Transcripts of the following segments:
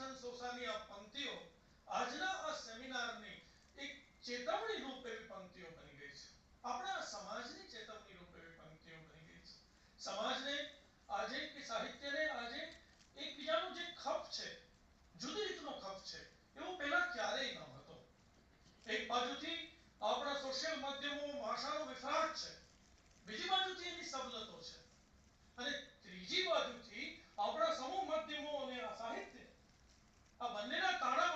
કિશન સોસાની આ પંક્તિઓ આજના આ સેમિનારની એક ચેતવણી રૂપ પંક્તિઓ બની ગઈ છે. આપણા સમાજની ચેતવણી રૂપ પંક્તિઓ બની ગઈ છે. સમાજને આજે કે સાહિત્યને આજે એકબીજાનો જે ખપ છે, જુદી રીતનો ખપ છે, એવો પહેલા ક્યારેય ન હતો. એક બાજુથી આપણા સોશિયલ માધ્યમો, ભાષાનો વિફરાટ છે, બીજી બાજુથી એની સબલતો છે. અને ત્રીજી બાજુથી આપણા સમૂહ માધ્યમો અને સાહિત્ય આ બંનેના તાળા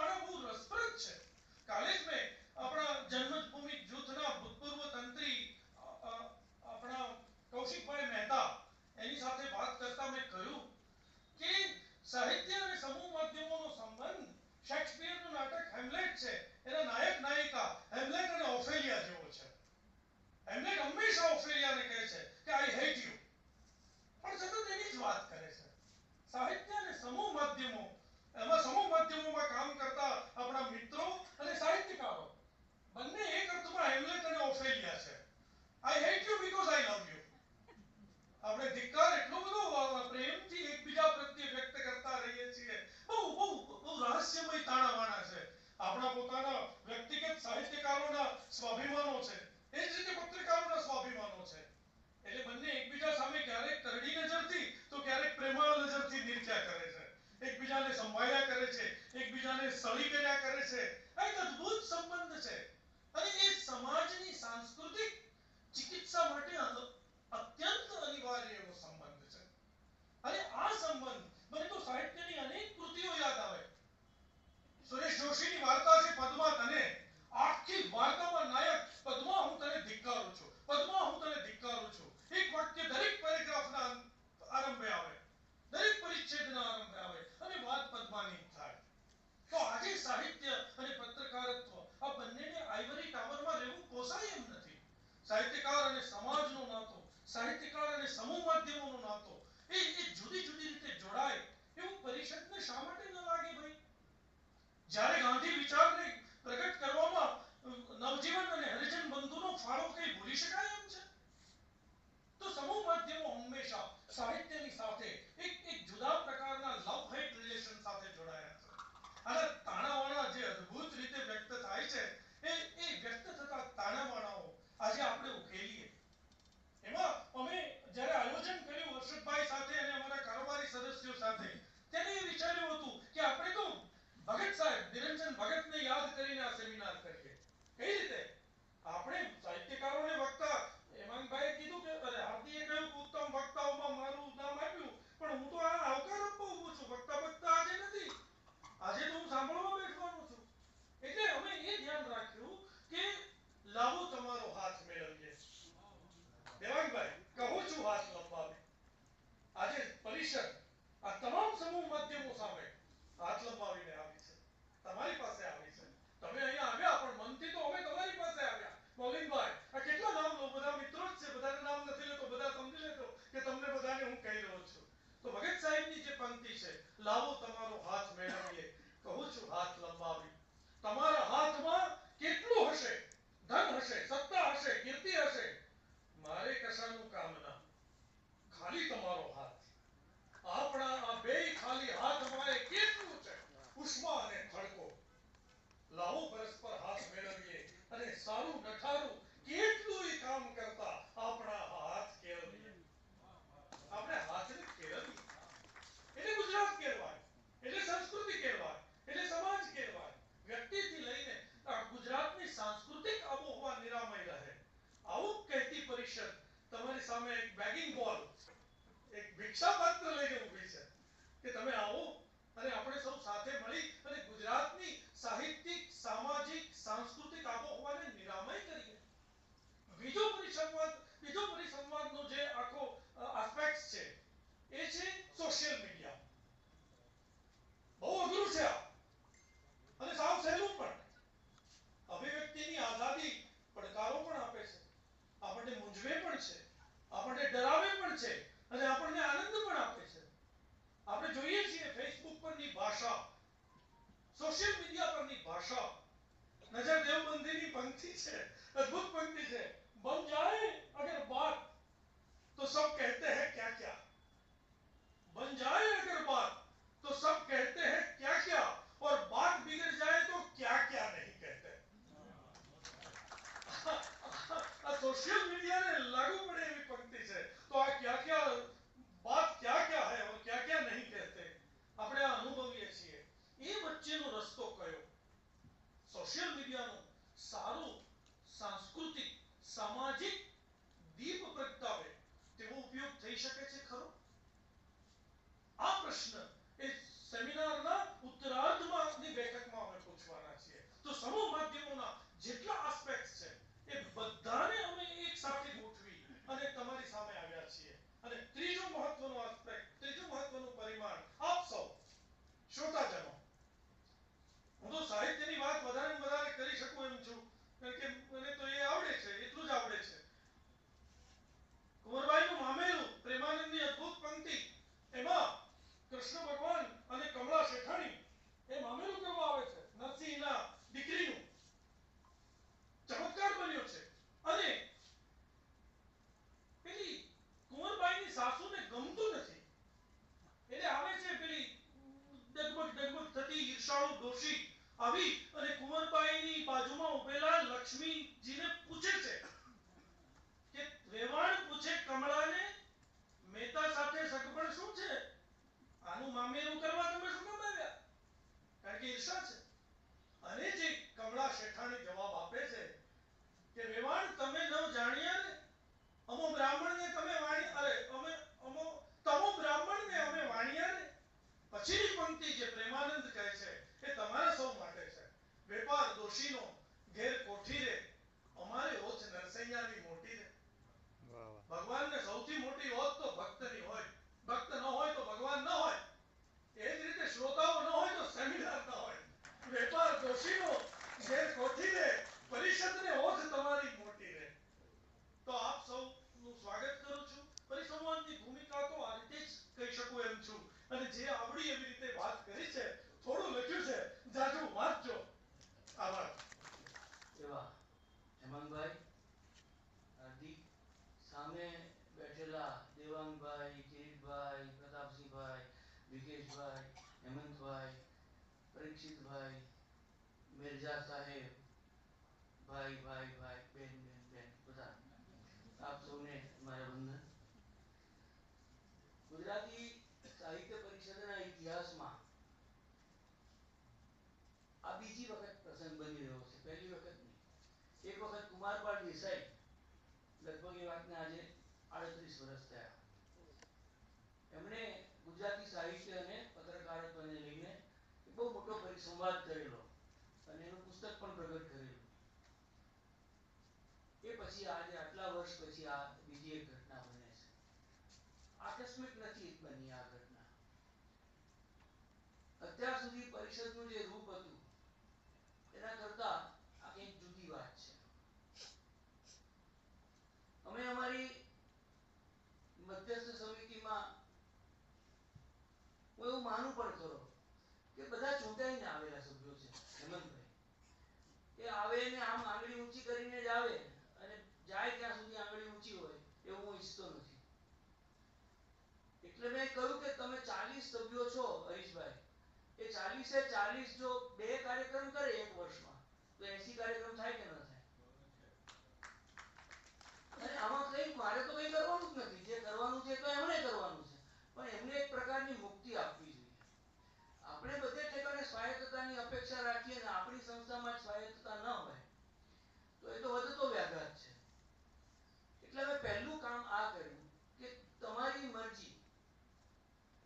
સારું, નઠારું કેટલું કામ કરતા આપણા હાથ કેળવીએ. આપણે હાથને કેળવીએ. એટલે ગુજરાત કહેવાય એટલે સંસ્કૃતિ કહેવાય એટલે સમાજ કહેવાય વ્યક્તિથી લઈને ગુજરાતની સાંસ્કૃતિક આબોહવા નિરામય રહે. આવું કહેતી પરિષદ તમારી સામે એક બેગિંગ બોલ એક ભિક્ષા પાત્ર લઈને ઊભી છે કે તમે આવું પણ છે અને આપણને આનંદ પણ આપે છે. આપણે જોઈએ છીએ ફેસબુક પરની ભાષા સોશિયલ મીડિયા પરની ભાષા. નજર દેવબંધીની પંક્તિ છે, અદભુત પંક્તિ છે. બન જાય, અગર બાત તો સબ કહે શકે છે ખરો આ પ્રશ્ન ડોશી આવી અને કુંવરબાઈની બાજુમાં ઉભેલા લક્ષ્મીજીને પૂછે છે કે રેવાણ પૂછે કમળાને, મહેતા સાથે સગપણ શું છે? આનું મામેરું કરવા તમે શું કામ આવ્યા કારણ કે ઈર્ષા છે. અને જે કમળા શેઠાણી જવાબ આપે છે કે રેવાણ તમે ન જાણ્યા ને, અમો બ્રાહ્મણને તમે વાણી, અરે, અમે, અમો, તમો બ્રાહ્મણને અમે વાણ્યા ને પછીની પંક્તિ જે પ્રેમાનંદ કહે છે એ તમારા સૌ માટે છે વેપાર દોષીનો ઘેર કોઠી રે અમારે ઓછ નરસૈયાની મોટી રે વાહ વાહ ભગવાનને સૌથી મોટી હોત તો ભક્તની હોય ભક્ત ન હોય તો ભગવાન ન હોય એ જ રીતે શ્રોતાઓ ન હોય તો સેમિનાર ન હોય વેપાર દોષીનો ઘેર કોઠી રે પરિષદને ઓછ તમારી મોટી રે તો આપ સૌનું સ્વાગત કરું છું પરિસંવાદની ભૂમિકા તો આ રીતે જ કહી શકું એમ છું અને જે આવડી એવી રીતે વાત કરી છે થોડું લખ્યું છે જાજુ વાંચજો આભાર એવા હેમંતભાઈ હાર્દિક સામે બેઠેલા દેવાંગભાઈ કિરીટભાઈ પ્રતાપસિંહભાઈ વિકેશભાઈ હેમંતભાઈ પરીક્ષિતભાઈ મિર્ઝા સાહેબ ભાઈ ભાઈ ભાઈ બેન બેન બેન બધા આપ સૌને મારા વંદન ગુજરાતી સાહિત્ય પરિષદના ઇતિહાસમાં આ બીજી વખત પ્રસંગ બની રહ્યો છે પહેલી વખત નહીં એક વખત કુમારપાળ સાહેબ, લગભગ એ વાતને આજે આડત્રીસ વર્ષ થયા. એમણે ગુજરાતી સાહિત્ય અને પત્રકારત્વને લઈને બહુ મોટો પરિસંવાદ કરેલો અને એનું પુસ્તક પણ પ્રગટ કરેલું. એ પછી આજે આટલા વર્ષ પછી આ બીજી એક ઘટના બને છે. આકસ્મિક નથી બની આ ઘટના. અત્યાર સુધી પરિષદનું જે રૂપ હતું એના કરતા આ કંઈક જુદી વાત છે અમે અમારી મધ્યસ્થ સમિતિમાં હું એવું માનું પણ ખરો કે બધા ચૂંટાઈને આવેલા સભ્યો છે હેમંતભાઈ. એ આવે ને આમ આંગળી ઊંચી કરીને જ આવે અને જાય ત્યાં સુધી આંગળી ઊંચી હોય એવું હું ઈચ્છતો નથી. એટલે મેં કહ્યું કે તમે ચાલીસ સભ્યો છો હરીશભાઈ. એ ચાલીસે ચાલીસ જો બે કાર્યક્રમ કરે એક વર્ષમાં તો એસી કાર્યક્રમ થાય કે ન થાય? અને આમાં કઈ મારે તો કઈ કરવાનું જ નથી. જે કરવાનું છે તો એમણે કરવાનું છે પણ એમને એક પ્રકારની મુક્તિ આપવી જોઈએ આપણે બધે ઠેકાણે સ્વાયત્તતાની અપેક્ષા રાખીએ ને આપણી સંસ્થામાં જ સ્વાયત્તતા ન હોય તો એ તો વધતો વ્યાઘાત છે એટલે મેં પહેલું કામ આ કર્યું કે તમારી મરજી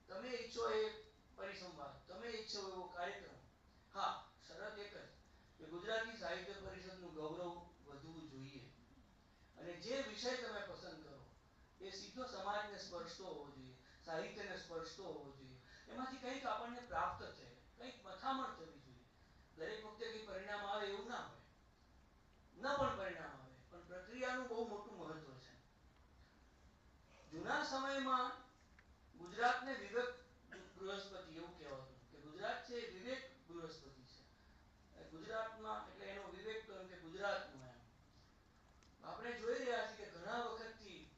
તમે ઈચ્છો એ પરિસંવાદ. તમે ઈચ્છો એવો કાર્યક્રમ. હા, શરત એક જ કે ગુજરાતી સાહિત્ય પરિષદનું ગૌરવ વધવું જોઈએ. અને જે વિષય તમે પસંદ કરો, એ સીધો સમાજને સ્પર્શતો હોવો જોઈએ, સાહિત્યને સ્પર્શતો હોવો જોઈએ. એમાંથી કંઈક આપણને પ્રાપ્ત છે કંઈક મથામણ થવી જોઈએ. દરેક વખતે કંઈ પરિણામ આવે એવું ના હોય. ન પણ પરિણામ આવે, પણ પ્રક્રિયાનું બહુ મોટું મહત્વ છે. જૂના સમયમાં ગુજરાતને વિવેક બૃહસ્પતિ એવું કહેવાતું કે ગુજરાત છે વિવેક બૃહસ્પતિ છે. ગુજરાતમાં એટલે એનો વિવેક તો એમ કે ગુજરાતનું એમ. આપણે જોઈ રહ્યા છીએ કે ઘણા વખતથી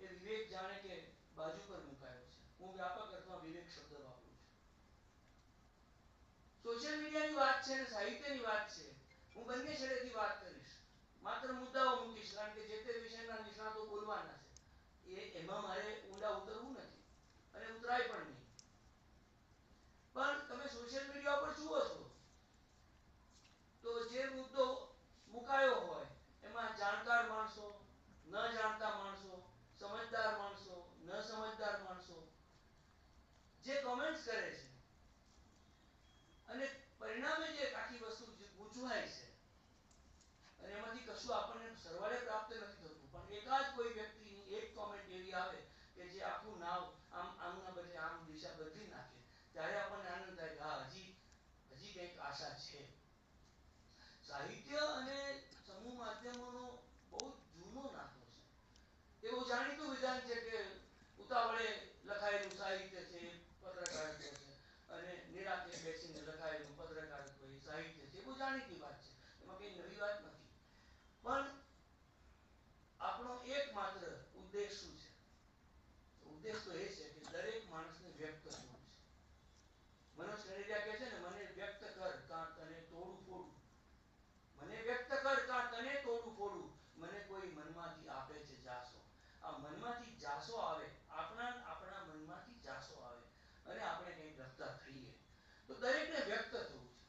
એ વિવેક જાણે કે બાજુ પર મુકાયો છે. હું વ્યાપક અર્થમાં વિવેક શબ્દ વાપરું છું. સોશિયલ મીડિયાની વાત છે અને સાહિત્યની વાત છે. હું બંને છેડેથી વાત કરીશ. માત્ર મુદ્દાઓ મૂકીશ, કારણ કે જે તે વિષયના નિષ્ણાતો બોલવાના છે. એ એમાં મારે ઊંડા ઉતરવું નથી. અને ઉતરાય પણ નહીં. પણ તમે સોશિયલ મીડિયા ઉપર જુઓ છો. ઉદ્દેશ તો એ છે કે દરેક માણસને વ્યક્ત થવું છે. મનોજ કહે છે ને, મને વ્યક્ત કર કાં તને તોડું ફોડું. મને વ્યક્ત કર કાં તને તોડું ફોડું. મને કોઈ મનમાંથી આપે છે જાસો. આ મનમાંથી જાસો આવે, આપણા આપણા મનમાંથી જાસો આવે, અને આપણે કંઈક લખતા થઈએ તો દરેકને વ્યક્ત થવું છે.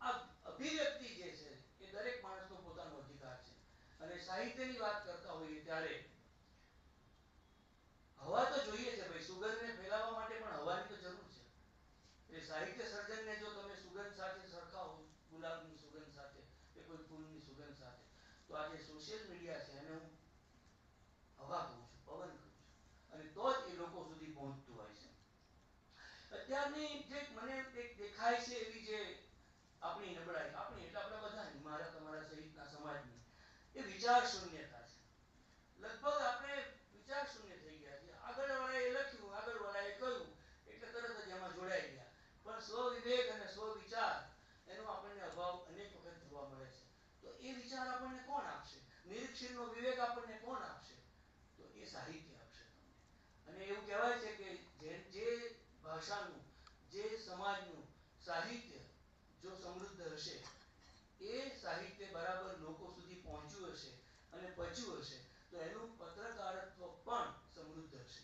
આ અભિવ્યક્તિ જે છે, એ દરેક માણસનો પોતાનો અધિકાર છે. અને સાહિત્યની વાત કરતા હોઈએ ત્યારે તો આજે સોશિયલ મીડિયા છે એને હું હવા કહું છું, પવન કહું છું. અને તો જ એ લોકો સુધી પહોંચતું હોય છે. અત્યારની જે મને એક દેખાય છે એવી જે આપણી નબળાઈ, આપણી એટલે આપણા બધાની, મારા, તમારા સહિતના સમાજની, એ વિચાર શૂન્યતા છે. લગભગ આપણે વિચાર શૂન્ય થઈ ગયા છે આગળ વાળાએ લખ્યું આગળ વાળાએ કહ્યું, એટલે તરત જ એમાં જોડાઈ ગયા. પણ સ્વ અને સ્વ એનો આપણને અભાવ અનેક વખત જોવા મળે છે. તો એ વિચાર આપણને નિરીક્ષણનો વિવેક આપણને કોણ આપશે? તો એ સાહિત્ય આપશે તમને. અને એવું કહેવાય છે કે જે જે ભાષાનું, જે સમાજનું સાહિત્ય જો સમૃદ્ધ હશે, એ સાહિત્ય બરાબર લોકો સુધી પહોંચ્યું હશે અને પચ્યું હશે, તો એનું પત્રકારત્વ પણ સમૃદ્ધ હશે.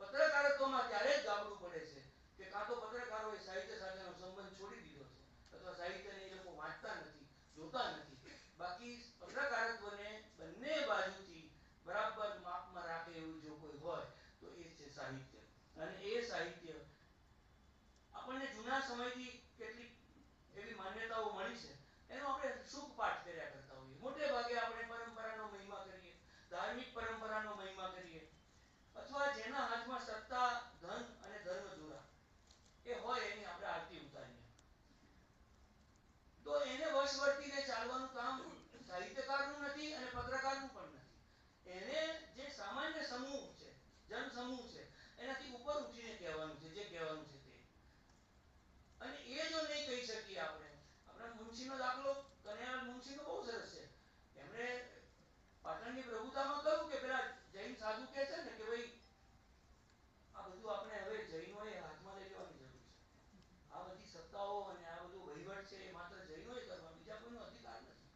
પત્રકારત્વમાં ત્યારે જ ગાબડું પડે છે કે કાં તો પત્રકારોએ સાહિત્ય સાથેનો સંબંધ છોડી દીધો છે અથવા સાહિત્યને એ લોકો વાંચતા નથી જોતા નથી બાકી પત્રકારત્વને બંને બાજુથી બરાબર માપમાં રાખે એવું જો કોઈ હોય તો એ છે સાહિત્ય અને એ સાહિત્ય આપણને જૂના સમયથી કેટલીક એવી માન્યતાઓ મળી છે એનો આપણે સુખ પાઠ કર્યા કરતા હોઈએ મોટે ભાગે આપણે પરંપરાનો મહિમા કરીએ ધાર્મિક પરંપરાનો મહિમા કરીએ અથવા જેના હાથમાં સત્તા ધન અને ધર્મ જોડા એ હોય એની આપણે આરતી ઉતારીએ તો એને વશ વર્તીને ચાલવાનું કામ સાહિત્યકારનું નથી અને પત્રકારનું પણ નથી એને જે સામાન્ય સમૂહ છે જન સમૂહ છે એનાથી ઉપર ઉઠીને કહેવાનું છે જે કહેવાનું છે તે અને એ જો નહીં કહી શકીએ આપણે આપણા મુનશીનો દાખલો કનૈયાલાલ મુનશીનો બહુ સરસ છે એમણે પાટણની પ્રભુતામાં કહ્યું કે પેલા જૈન સાધુ કહે છે ને કે ભાઈ આ બધું આપણે હવે જૈનોએ હાથમાં લઈ લેવાની જરૂર છે આ બધી સત્તાઓ અને આ બધું વહીવટ છે એ માત્ર જૈનોએ કરવા બીજા કોઈનો અધિકાર નથી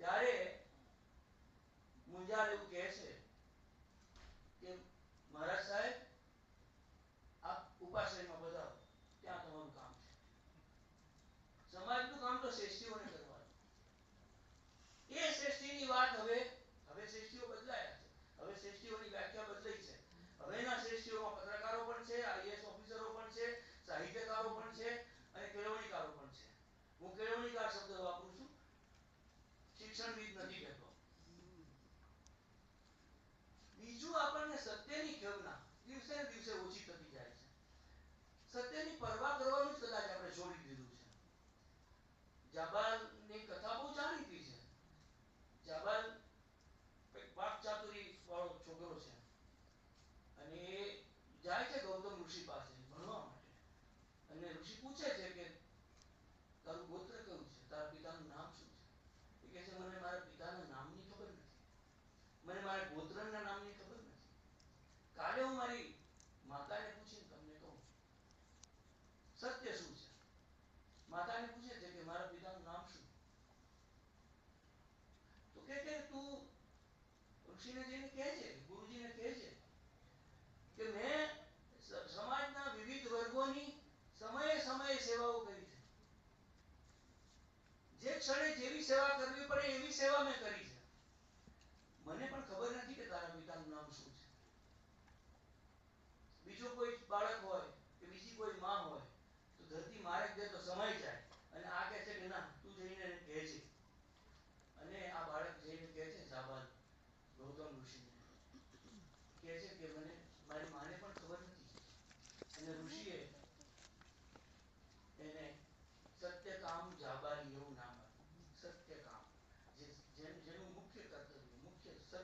ત્યારે મુંજાલ એવું કહે છે કે મહારાજ સાહેબ આપ ઉપાશ્રયમાં પધારો ત્યાં તમારું કામ છે સમાજનું કામ તો શ્રેષ્ઠીઓને કરવાનું એ શ્રેષ્ઠીની વાત હવે હવે શ્રેષ્ઠીઓ બદલાયા છે હવે શ્રેષ્ઠીઓની વ્યાખ્યા બદલાઈ છે હવેના શ્રેષ્ઠીઓમાં પત્રકારો પણ છે આઈએએસ ઓફિસરો પણ છે સાહિત્યકારો પણ છે અને કેળવણીકારો પણ છે હું કેળવણીકાર શબ્દ વાપરું છું શિક્ષણવિદ નથી કહેતો બીજું આપણને સત્યની ખેવના દિવસે દિવસે ઓછી થતી જાય છે. સત્યની પરવા કરવાનું જ કદાચ આપણે છોડી દીધું છે. જાબાલની કથા બહુ જાણીતી છે. જાબાલ વાક ચાતુરી વાળો છોકરો છે. અને એ જાય છે ગૌતમ ઋષિ પાસે ભણવા માટે. અને ઋષિ પૂછે છે કે, તારું ગોત્ર કયું છે? તારા પિતાનું નામ શું છે? એ કહે છે, મને મારા પિતાના નામની ખબર નથી. મને મારા ગોત્રના નામની ખબર નથી. કાલે હું મારી માતાને પૂછીને તમને કહું સત્ય શું છે માતાને પૂછે છે કે મારા પિતાનું નામ શું તો કે કે તું ઋષિને જઈને કહે છે ગુરુજીને કહે છે કે મેં સ- સમાજના વિવિધ વર્ગોની સમયે સમયે સેવાઓ કરી છે જે ક્ષણે જેવી સેવા કરવી પડે એવી સેવા મેં કરી છે મને પણ ખબર નથી કે તારા પિતાનું નામ શું છે બીજો કોઈ બાળક હોય કે બીજી કોઈ માં હોય તો ધરતી મારે દે તો સમાઈ જાય અને આ કહે છે કે ના તું જઈને એને કહેજે અને આ બાળક જઈને કહે છે જાબાલ ગૌતમ ઋષિને કહે છે કે મને મારી માને પણ ખબર નથી અને ઋષિએ એને સત્યકામ જાબાલી એવું નામ આપ્યું સત્યકામ જે જેન- જેનું મુખ્ય કર્તવ્ય મુખ્ય સત્ય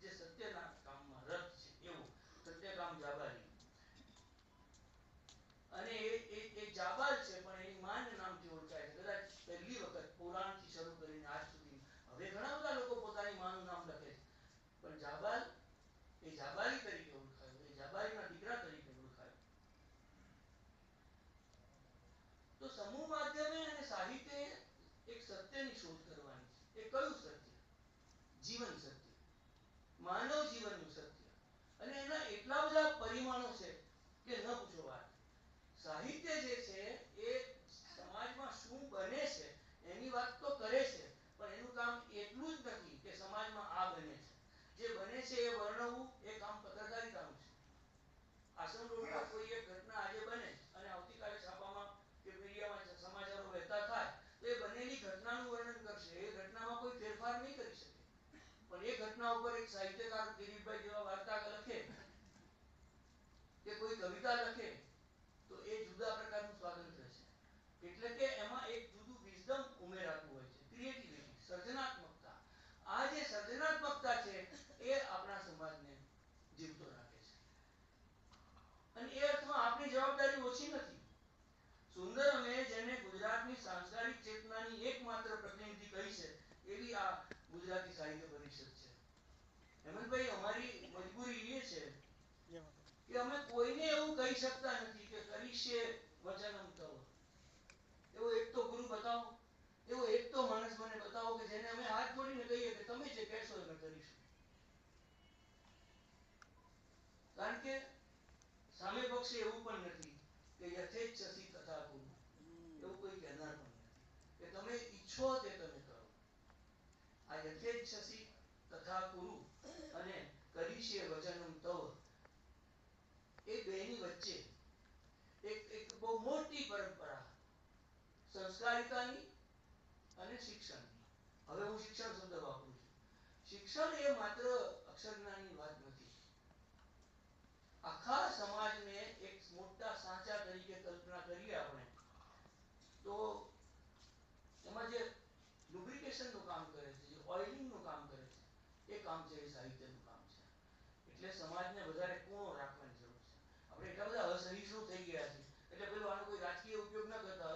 જે સત્યના કામમાં રત છે એવું દીકરા તરીકે ઓળખાયો. તો સમૂહ માધ્યમે અને સાહિત્ય એક સત્યની શોધ કરવાની એ કયું સત્ય? જીવન સત્ય. માનવ સાહિત્ય જે છે એ સમાજમાં શું બને છે, એની વાત તો કરે છે, પણ એનું કામ એટલું જ નથી કે સમાજમાં આ બને છે. જે બને છે એ વર્ણવું ગુજરાતી સાહિત્ય પરિષદ છે. હેમંતભાઈ, અમારી મજબૂરી એ છે કે અમે કોઈને એવું કહી શકતા નથી કે કરીશે વચન તવ એવો એક તો ગુરુ બતાવો, એવો એક તો માણસ મને બતાવો કે જેને અમે હાથ જોડીને કહીએ કે તમે જે કહેશો અમે કરીશું. કારણ કે સામે પક્ષે એવું પણ નથી કે યથેચ્છસી તથા કુરુ એવું કોઈ કહેનાર પણ નથી. કે તમે ઈચ્છો તે તમે કરો યથેચ્છસી તથા કુરુ અને કરીશે વચનમ તવ. એ બેની વચ્ચે એક એક બહુ મોટી પરંપરા સંસ્કારિકાની અને શિક્ષણની. હવે હું શિક્ષણ શબ્દ વાપરું છું. શિક્ષણ એ માત્ર અક્ષરજ્ઞાનની વાત નથી. આખા સમાજને એક મોટા સાચા તરીકે કલ્પના કરીએ આપણે, તો એમાં જે lubrication નું કામ કરે છે જે oiling નું કામ કરે છે એ કામ છે, એ સાહિત્યનું કામ છે. એટલે સમાજને વધારે કોણો રાખવાની જરૂર છે? આપણે એટલા બધા અસહિષ્ણુ થઈ ગયા છે એટલે પેલું આનો કોઈ રાજકીય ઉપયોગ ન કરતા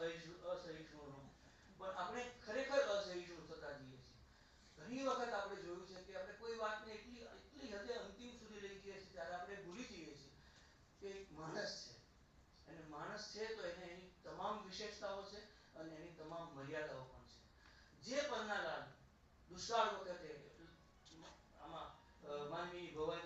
અસહિષ્ણુનો પણ આપણે ખરેખર અસહિષ્ણુ થતા જઈએ છીએ. ઘણી વખત આપણે જોયું છે કે આપણે કોઈ વાતને એટલી એટલી હદે અંતિમ સુધી લઈ જઈએ છીએ ત્યારે આપણે ભૂલી જઈએ છીએ કે માણસ છે. અને માણસ છે તો એને એની તમામ વિશેષતાઓ છે અને એની તમામ મર્યાદાઓ પણ છે. જે પન્નાલાલ દુષ્કાળ વખતે 妈咪和外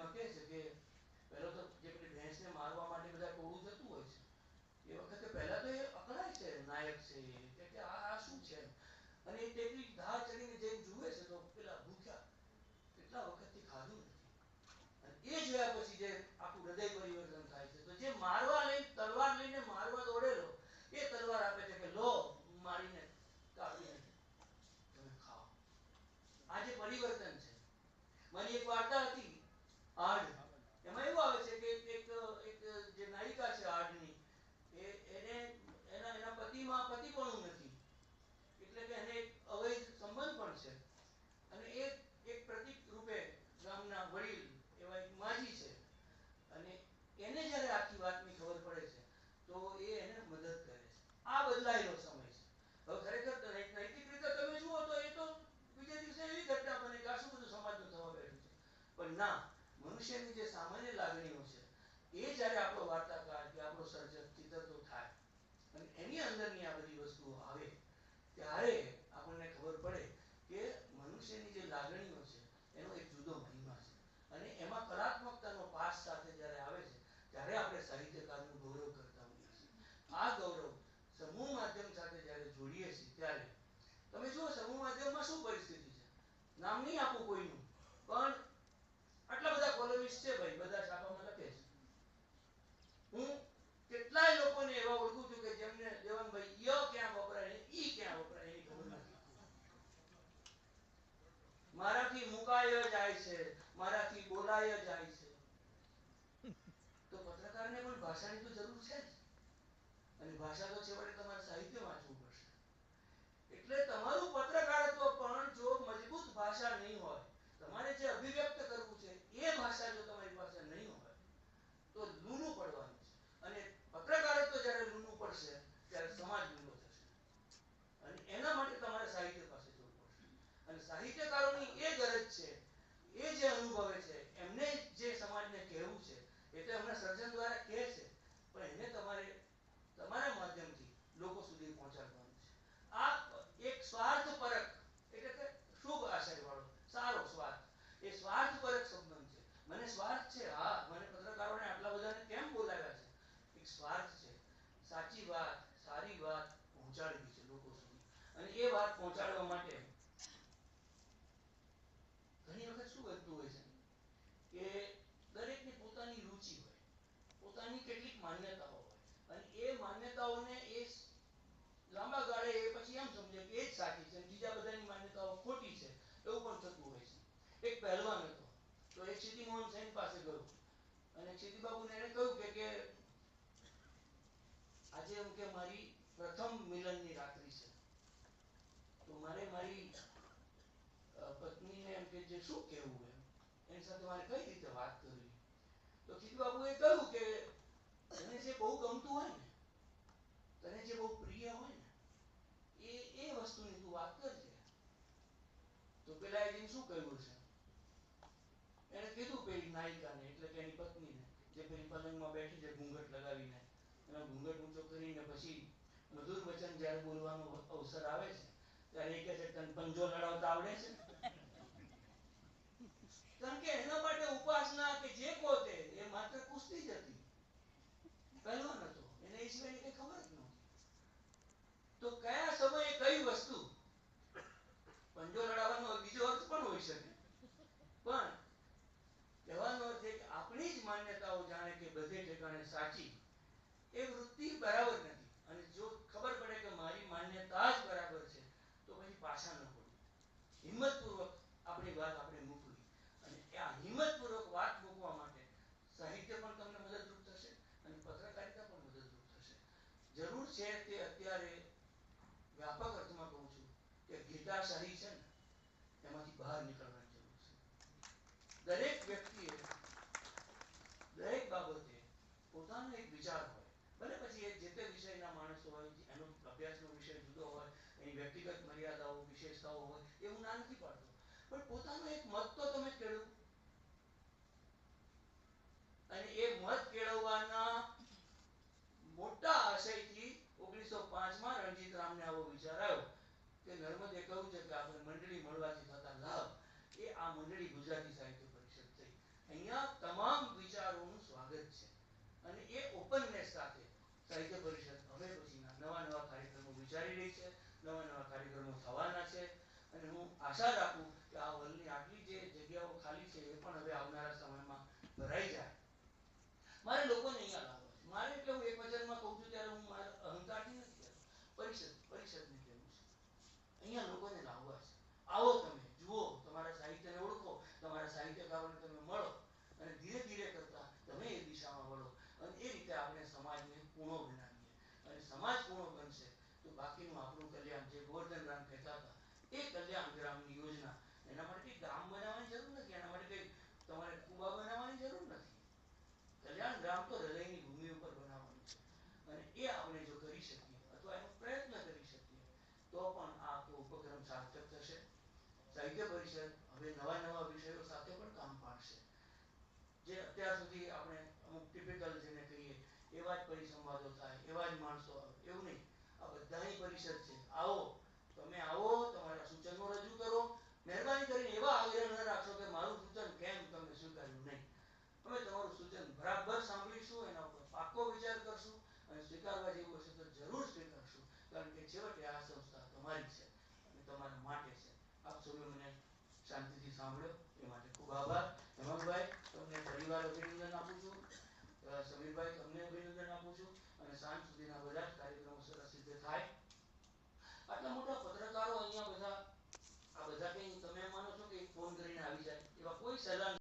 મારી એક વાર્તા હતી આડ એમાં એવું આવે છે કે એક એક જે નાયિકા છે આડની એ એને એના એના પતિમાં પતિપણું નથી એટલે કે એને એક અવૈધ સંબંધ પણ છે અને એ એક પ્રતીક રૂપે ગામના વડીલ એવા એક માજી છે અને એને જ્યારે આખી વાતની ખબર પડે છે તો એ એને મદદ કરે છે આ બદલાયેલો સમય છે હવે ખરેખર તો નૈ- નૈતિક રીતે તમે જુઓ તો એ તો બીજે દિવસે એવી ઘટના બને કે આ શું બધું સમાજનું થવા બેઠું છે પણ ના મનુષ્યની જે સામાન્ય લાગણીઓ છે એ જ્યારે આપણો વાર્તાકાર કે આપણો સર્જક ચિતરતો થાય અને એની અંદરની આ બધી વસ્તુઓ આવે, ત્યારે આપણને ખબર પડે કે મનુષ્યની જે લાગણીઓ છે, એનો એક જુદો મહિમા છે. અને એમાં કલાત્મકતાનો પાસ સાથે જ્યારે આવે છે, ત્યારે આપણે સાહિત્યકારનું ગૌરવ કરતા હોઈએ છીએ. આ ગૌરવ સમૂહ માધ્યમ સાથે જ્યારે જોડીએ છીએ, ત્યારે તમે જુઓ, સમૂહ માધ્યમમાં શું પરિસ્થિતિ છે? નામ નહીં આપું કોઈનું, પણ આટલા બધા કોલમિસ્ટ છે ભાઈ, બધા છાપામાં લખે છે. હું કેટલાય લોકોને એવા ઓળખું છું કે જેમને દેવાનભાઈ ય ક્યાં વપરાય ને ઈ ક્યાં વપરાય એની ખબર નથી મારાથી મુકાય જાય છે, મારાથી બોલાય જાય છે. તો પત્રકારને પણ ભાષાની તો જરૂર છે જ. અને ભાષા તો છેવટે તમારે સાહિત્ય વાંચવું થતું છે, કે દરેકની પોતાની રુચિ હોય, પોતાની કેટલીક માન્યતાઓ હોય. અને એ માન્યતાઓને એ લાંબા ગાળે એ પછી એમ સમજે કે એ જ સાચી છે બીજા બધાની માન્યતાઓ ખોટી છે, એવું પણ થતું હોય છે. એક પહેલવાન હતો, તો એ ક્ષિતિમોહન સેન પાસે ગયો. અને ક્ષિતિબાબુને એને કહ્યું કે કે આજે એમ કે મારી પ્રથમ મિલનની રાત્રિ છે. તો મારે મારી પત્નીને એમ કે, જે શું કહેવું મારે કઈ રીતે વાત કરવી? તો ખીજબાબુએ કહ્યું કે તને જે બહુ ગમતું હોય ને, તને જે બહુ પ્રિય હોય ને, એ એ વસ્તુની તું વાત કરજે. તો પેલા એને શું કહ્યું છે? એને કીધું પેલી નાયિકાને, એટલે કે એની પત્નીને, જે પેલી પલંગમાં બેઠી છે, ઘૂંઘટ લગાવીને. એનો ઘૂંઘટ ઊંચો કરીને પછી મધુર વચન જ્યારે બોલવાનો અવસર આવે છે, ત્યારે એ કહે છે, તને પંજો લડાવતા આવડે છે કારણ કે એના માટે ઉપાસના કે જે કહો એ માત્ર કુસ્તી જ હતી. પહેલવાન હતો એને એ કઈ ખબર જ નહોતી. તો કયા સમયે કઈ વસ્તુ પંજો લડાવવાનો બીજો અર્થ પણ હોઈ શકે. પણ કહેવાનો અર્થ કે આપણી જ માન્યતાઓ જાણે કે બધે ઠેકાણે સાચી, એ વૃત્તિ બરાબર નથી. અને જો ખબર પડે કે મારી માન્યતા જ બરાબર છે, તો પછી પાછા ન પડવું. હિંમતપૂર્વક આપણી વાત આપણે હિંમતપૂર્વક વાત મૂકવા માટે. સાહિત્ય પણ તમને મદદરૂપ થશે અને પત્રકારિતા પણ મદદરૂપ થશે. જરૂર છે તે અત્યારે વ્યાપક અર્થમાં કહું છું કે ગીતાશાહી છે ને, એમાંથી બહાર નીકળવાની જરૂર છે. દરેક વ્યક્તિએ દરેક બાબતે પોતાનો એક વિચાર હોય. ભલે પછી એ જે તે વિષયના માણસો હોય એનો અભ્યાસનો વિષય જુદો હોય, એની વ્યક્તિગત મર્યાદાઓ, વિશેષતાઓ હોય એ હું ના નથી પાડતો. પણ પોતાનો એક મત તો તમે આવો વિચાર આવ્યો કે નર્મદે કહ્યું છે કે આપણે મંડળી મળવાથી થતા લાભ, એ આ મંડળી ગુજરાતી સાહિત્ય પરિષદ થઈ અહીંયા તમામ વિચારોનું સ્વાગત છે. અને એ ઓપનનેસ સાથે સાહિત્ય પરિષદ હવે પછીના નવા નવા કાર્યક્રમો વિચારી રહી છે, નવા નવા કાર્યક્રમો થવાના છે. અને હું આશા રાખું કે આ વર્લ્ડની આટલી જે જગ્યાઓ ખાલી છે એ પણ હવે આવનારા સમયમાં ભરાઈ જાય મારે લોકોને અહીંયા લાવવા છે મારે એટલે હું એક વચનમાં કહું છું ત્યારે હું મારા અહંકારથી નથી કહેતો પરિષદ પરિષદને કહેવું છે અહીંયા લોકોને લાવવા છે આવો તમે જુઓ તમારા સાહિત્યને ઓળખો તમારા સાહિત્યકારોને તમે મળો અને ધીરે ધીરે કરતા તમે એ દિશામાં વળો અને એ રીતે આપણે સમાજને પૂર્ણો બનાવીએ અને સમાજ પૂર્ણ બનશે? તો બાકીનું આપણું કલ્યાણ જે ગોવર્ધન રામ કહેતા હતા, એ કલ્યાણ ગ્રામની યોજના. એના માટે ગ્રામ બનાવવાની જરૂર નથી, એના માટે કંઈ તમારે કુવા બનાવવાની જરૂર નથી. કલ્યાણ ગ્રામ તો હૃદયની ભૂમિ ઉપર બનાવવાનું છે. અને એ આપણે જો કરી શકીએ, અથવા એનો પ્રયત્ન કરી શકીએ, તો પણ આ આખો ઉપક્રમ સાર્થક થશે. સાહિત્ય પરિષદ હવે નવા નવા વિષયો સાથે પણ કામ પાડશે. જે અત્યાર સુધી આપણે અમુક ટિપિકલ જેને કહીએ એવા જ પરિસંવાદો થાય, એવા જ માણસો આવે, એવું નહીં. આ બધાની પરિષદ છે. આવો, તમે આવો, તમારા સૂચનો રજૂ કરો. મહેરબાની કરીને એવા આગ્રહ ન રાખશો કે મારું સૂચન કેમ તમે સ્વીકાર્યું નહીં. અમે તમારું સૂચન બરાબર સાંભળીશું, એના ઉપર પાક્કો વિચાર કરશું અને સ્વીકારવા જેવું હશે તો જરૂર સ્વીકારશું. કારણ કે છેવટે આ સંસ્થા તમારી છે અને તમારા માટે છે. આપ સૌએ મને શાંતિથી સાંભળ્યો. એ માટે ખૂબ આભાર. હેમંતભાઈ તમને ફરીવાર અભિનંદન આપું છું. સમીરભાઈ તમને અભિનંદન આપું છું અને સાંજ સુધીના બધા કાર્યક્રમો સરસ રીતે થાય. આટલા મોટા પત્રકારો અહીંયા બધા, આ બધા કંઈ તમે માનો છો કે ફોન કરીને આવી જાય, એવા કોઈ સલાહ